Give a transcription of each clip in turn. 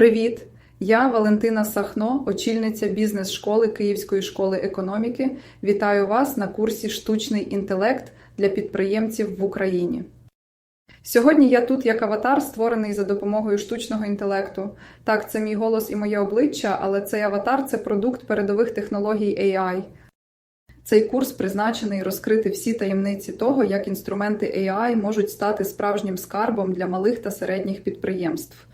Привіт! Я Валентина Сахно, очільниця бізнес-школи Київської школи економіки. Вітаю вас на курсі Штучний інтелект для підприємців в Україні. Сьогодні я тут як аватар, створений за допомогою штучного інтелекту. Так, це мій голос і моє обличчя, але цей аватар це продукт передових технологій AI. Цей курс призначений розкрити всі таємниці того, як інструменти AI можуть стати справжнім скарбом для малих та середніх підприємств.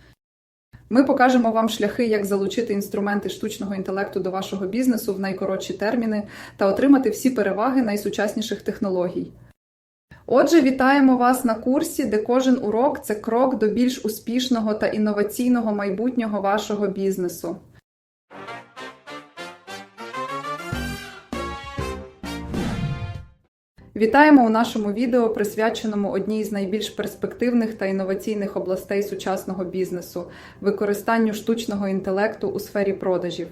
Ми покажемо вам шляхи, як залучити інструменти штучного інтелекту до вашого бізнесу в найкоротші терміни та отримати всі переваги найсучасніших технологій. Отже, вітаємо вас на курсі, де кожен урок це крок до більш успішного та інноваційного майбутнього вашого бізнесу. Вітаємо у нашому відео, присвяченому одній з найбільш перспективних та інноваційних областей сучасного бізнесу використанню штучного інтелекту у сфері продажів.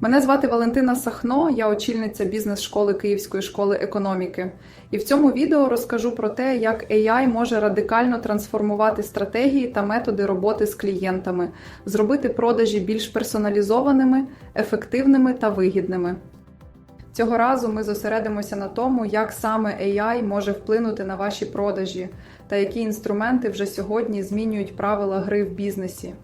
Мене звати Валентина Сахно, я очільниця бізнес-школи Київської школи економіки. І в цьому відео розкажу про те, як AI може радикально трансформувати стратегії та методи роботи з клієнтами, зробити продажі більш персоналізованими, ефективними та вигідними. Цього разу ми зосередимося на тому, як саме AI може вплинути на ваші продажі та які інструменти вже сьогодні змінюють правила гри в бізнесі.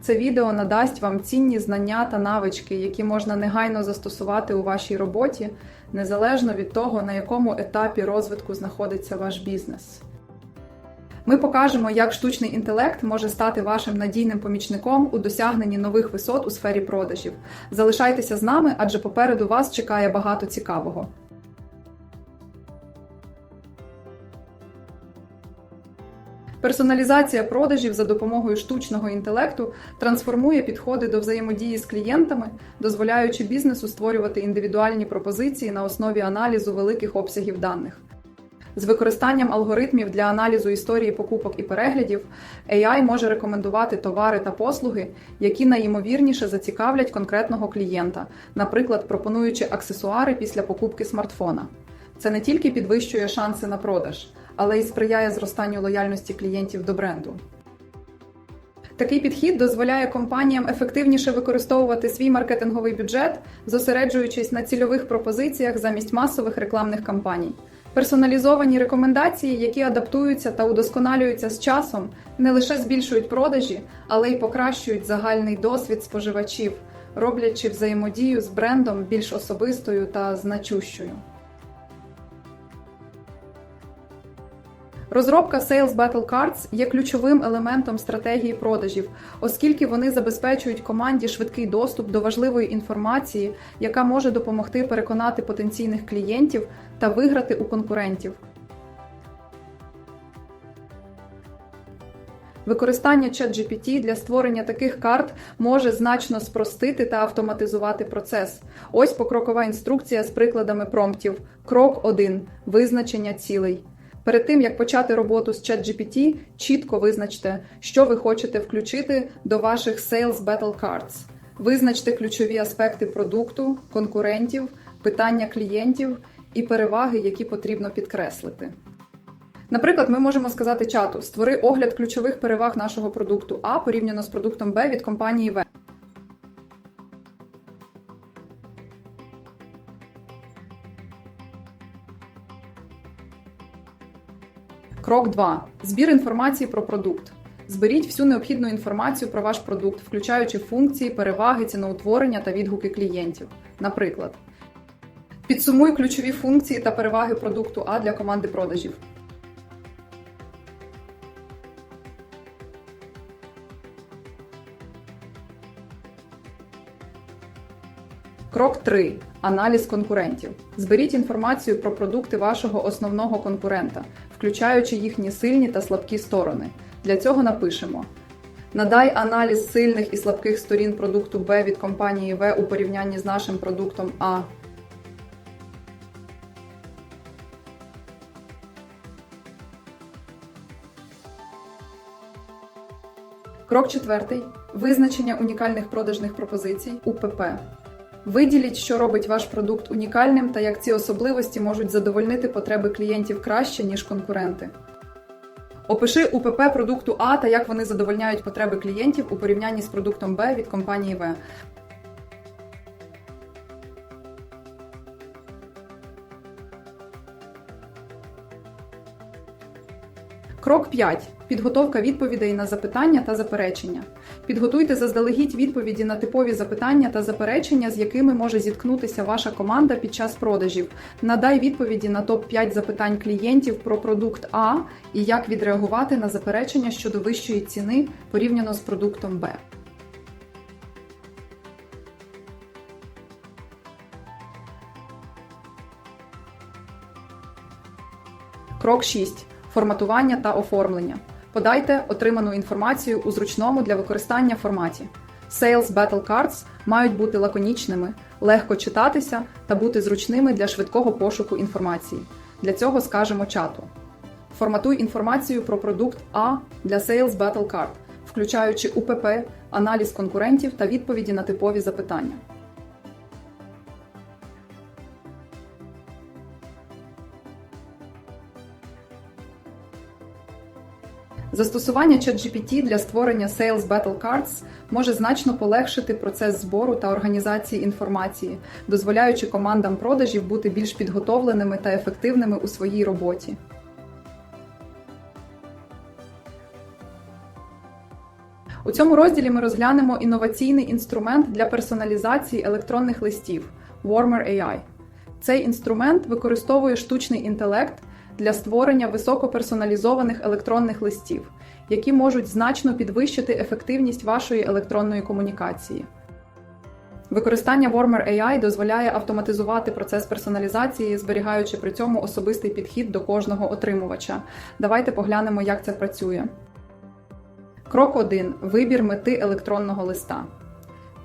Це відео надасть вам цінні знання та навички, які можна негайно застосувати у вашій роботі, незалежно від того, на якому етапі розвитку знаходиться ваш бізнес. Ми покажемо, як штучний інтелект може стати вашим надійним помічником у досягненні нових висот у сфері продажів. Залишайтеся з нами, адже попереду вас чекає багато цікавого. Персоналізація продажів за допомогою штучного інтелекту трансформує підходи до взаємодії з клієнтами, дозволяючи бізнесу створювати індивідуальні пропозиції на основі аналізу великих обсягів даних. З використанням алгоритмів для аналізу історії покупок і переглядів AI може рекомендувати товари та послуги, які найімовірніше зацікавлять конкретного клієнта, наприклад, пропонуючи аксесуари після покупки смартфона. Це не тільки підвищує шанси на продаж, але й сприяє зростанню лояльності клієнтів до бренду. Такий підхід дозволяє компаніям ефективніше використовувати свій маркетинговий бюджет, зосереджуючись на цільових пропозиціях замість масових рекламних кампаній. Персоналізовані рекомендації, які адаптуються та удосконалюються з часом, не лише збільшують продажі, але й покращують загальний досвід споживачів, роблячи взаємодію з брендом більш особистою та значущою. Розробка Sales Battle Cards є ключовим елементом стратегії продажів, оскільки вони забезпечують команді швидкий доступ до важливої інформації, яка може допомогти переконати потенційних клієнтів та виграти у конкурентів. Використання ChatGPT для створення таких карт може значно спростити та автоматизувати процес. Ось покрокова інструкція з прикладами промптів. Крок 1. Визначення цілей. Перед тим як почати роботу з ChatGPT, чітко визначте, що ви хочете включити до ваших Sales Battle Cards. Визначте ключові аспекти продукту, конкурентів, питання клієнтів і переваги, які потрібно підкреслити. Наприклад, ми можемо сказати чату: створи огляд ключових переваг нашого продукту А порівняно з продуктом Б від компанії В. Крок 2. Збір інформації про продукт. Зберіть всю необхідну інформацію про ваш продукт, включаючи функції, переваги, ціноутворення та відгуки клієнтів. Наприклад, підсумуй ключові функції та переваги продукту А для команди продажів. Крок 3. Аналіз конкурентів. Зберіть інформацію про продукти вашого основного конкурента, включаючи їхні сильні та слабкі сторони. Для цього напишемо: Надай аналіз сильних і слабких сторін продукту Б від компанії В у порівнянні з нашим продуктом А. Крок четвертий. Визначення унікальних продажних пропозицій УПП. Виділіть, що робить ваш продукт унікальним та як ці особливості можуть задовольнити потреби клієнтів краще, ніж конкуренти. Опиши УПП продукту А та як вони задовольняють потреби клієнтів у порівнянні з продуктом Б від компанії В. Крок 5. Підготовка відповідей на запитання та заперечення. Підготуйте заздалегідь відповіді на типові запитання та заперечення, з якими може зіткнутися ваша команда під час продажів. Надай відповіді на топ-5 запитань клієнтів про продукт А і як відреагувати на заперечення щодо вищої ціни порівняно з продуктом Б. Крок 6. Форматування та оформлення. Подайте отриману інформацію у зручному для використання форматі. Sales Battle Cards мають бути лаконічними, легко читатися та бути зручними для швидкого пошуку інформації. Для цього скажемо чату. Форматуй інформацію про продукт А для Sales Battle Card, включаючи УПП, аналіз конкурентів та відповіді на типові запитання. Застосування ChatGPT для створення Sales Battle Cards може значно полегшити процес збору та організації інформації, дозволяючи командам продажів бути більш підготовленими та ефективними у своїй роботі. У цьому розділі ми розглянемо інноваційний інструмент для персоналізації електронних листів Warmer AI. Цей інструмент використовує штучний інтелект для створення високоперсоналізованих електронних листів, які можуть значно підвищити ефективність вашої електронної комунікації. Використання Warmer AI дозволяє автоматизувати процес персоналізації, зберігаючи при цьому особистий підхід до кожного отримувача. Давайте поглянемо, як це працює. Крок 1. Вибір мети електронного листа.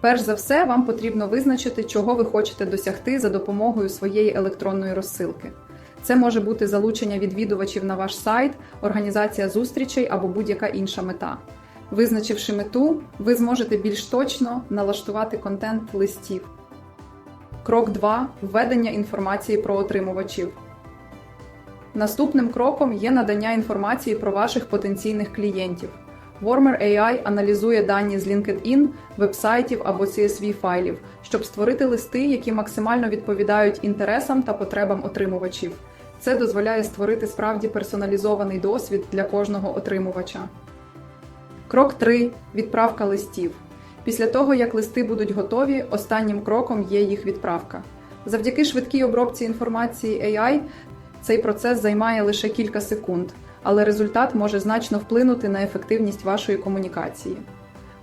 Перш за все, вам потрібно визначити, чого ви хочете досягти за допомогою своєї електронної розсилки. Це може бути залучення відвідувачів на ваш сайт, організація зустрічей або будь-яка інша мета. Визначивши мету, ви зможете більш точно налаштувати контент листів. Крок 2. Введення інформації про отримувачів. Наступним кроком є надання інформації про ваших потенційних клієнтів. Warmer AI аналізує дані з LinkedIn, вебсайтів або CSV файлів, щоб створити листи, які максимально відповідають інтересам та потребам отримувачів. Це дозволяє створити справді персоналізований досвід для кожного отримувача. Крок 3. Відправка листів. Після того, як листи будуть готові, останнім кроком є їх відправка. Завдяки швидкій обробці інформації AI цей процес займає лише кілька секунд, але результат може значно вплинути на ефективність вашої комунікації.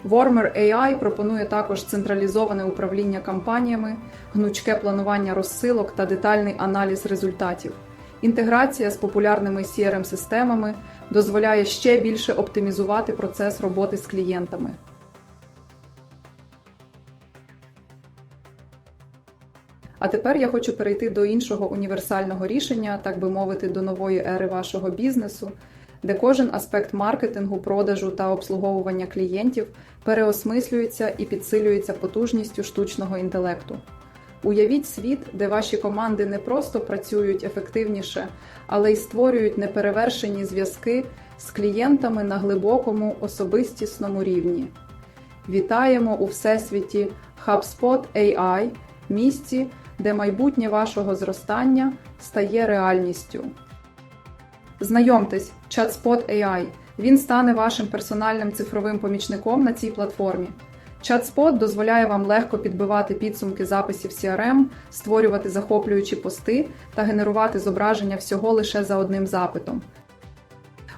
Warmer AI пропонує також централізоване управління кампаніями, гнучке планування розсилок та детальний аналіз результатів. Інтеграція з популярними CRM-системами дозволяє ще більше оптимізувати процес роботи з клієнтами. А тепер я хочу перейти до іншого універсального рішення, так би мовити, до нової ери вашого бізнесу, де кожен аспект маркетингу, продажу та обслуговування клієнтів переосмислюється і підсилюється потужністю штучного інтелекту. Уявіть світ, де ваші команди не просто працюють ефективніше, але й створюють неперевершені зв'язки з клієнтами на глибокому особистісному рівні. Вітаємо у всесвіті HubSpot AI, місці, де майбутнє вашого зростання стає реальністю. Знайомтесь, ChatSpot AI. Він стане вашим персональним цифровим помічником на цій платформі. ChatSpot дозволяє вам легко підбивати підсумки записів CRM, створювати захоплюючі пости та генерувати зображення всього лише за одним запитом.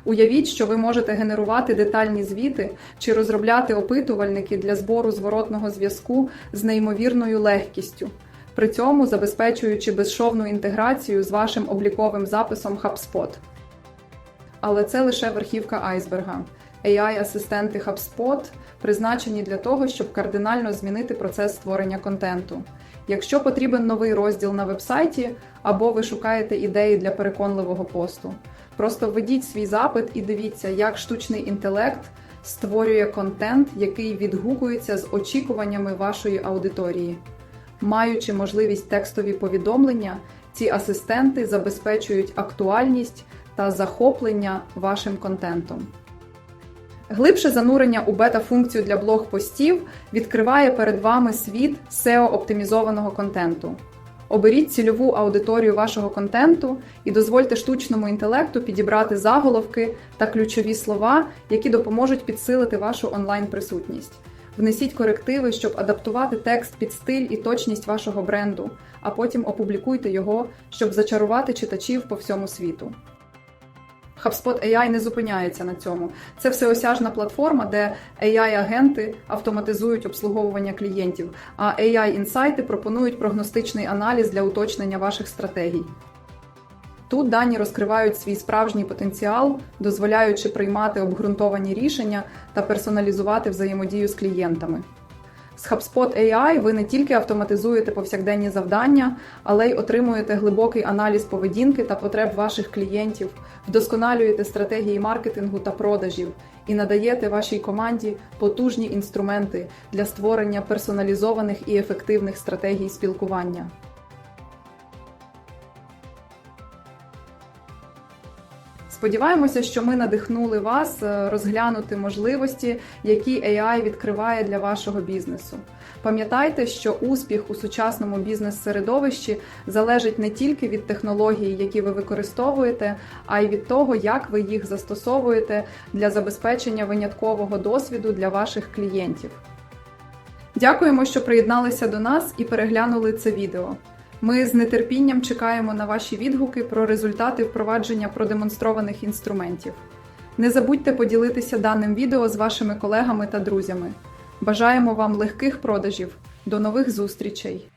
Уявіть, що ви можете генерувати детальні звіти чи розробляти опитувальники для збору зворотного зв'язку з неймовірною легкістю, при цьому забезпечуючи безшовну інтеграцію з вашим обліковим записом HubSpot. Але це лише верхівка айсберга. AI-асистенти HubSpot призначені для того, щоб кардинально змінити процес створення контенту. Якщо потрібен новий розділ на вебсайті, або ви шукаєте ідеї для переконливого посту, просто введіть свій запит і дивіться, як штучний інтелект створює контент, який відгукується з очікуваннями вашої аудиторії. Маючи можливість текстові повідомлення, ці асистенти забезпечують актуальність та захоплення вашим контентом. Глибше занурення у бета-функцію для блог-постів відкриває перед вами світ SEO-оптимізованого контенту. Оберіть цільову аудиторію вашого контенту і дозвольте штучному інтелекту підібрати заголовки та ключові слова, які допоможуть підсилити вашу онлайн-присутність. Внесіть корективи, щоб адаптувати текст під стиль і точність вашого бренду, а потім опублікуйте його, щоб зачарувати читачів по всьому світу. HubSpot AI не зупиняється на цьому. Це всеосяжна платформа, де AI-агенти автоматизують обслуговування клієнтів, а AI-інсайти пропонують прогностичний аналіз для уточнення ваших стратегій. Тут дані розкривають свій справжній потенціал, дозволяючи приймати обґрунтовані рішення та персоналізувати взаємодію з клієнтами. З HubSpot AI ви не тільки автоматизуєте повсякденні завдання, але й отримуєте глибокий аналіз поведінки та потреб ваших клієнтів, вдосконалюєте стратегії маркетингу та продажів і надаєте вашій команді потужні інструменти для створення персоналізованих і ефективних стратегій спілкування. Сподіваємося, що ми надихнули вас е, розглянути можливості, які AI відкриває для вашого бізнесу. Пам'ятайте, що успіх у сучасному бізнес-середовищі залежить не тільки від технологій, які ви використовуєте, а й від того, як ви їх застосовуєте для забезпечення виняткового досвіду для ваших клієнтів. Дякуємо, що приєдналися до нас і переглянули це відео. Ми з нетерпінням чекаємо на ваші відгуки про результати впровадження продемонстрованих інструментів. Не забудьте поділитися даним відео з вашими колегами та друзями. Бажаємо вам легких продажів. До нових зустрічей!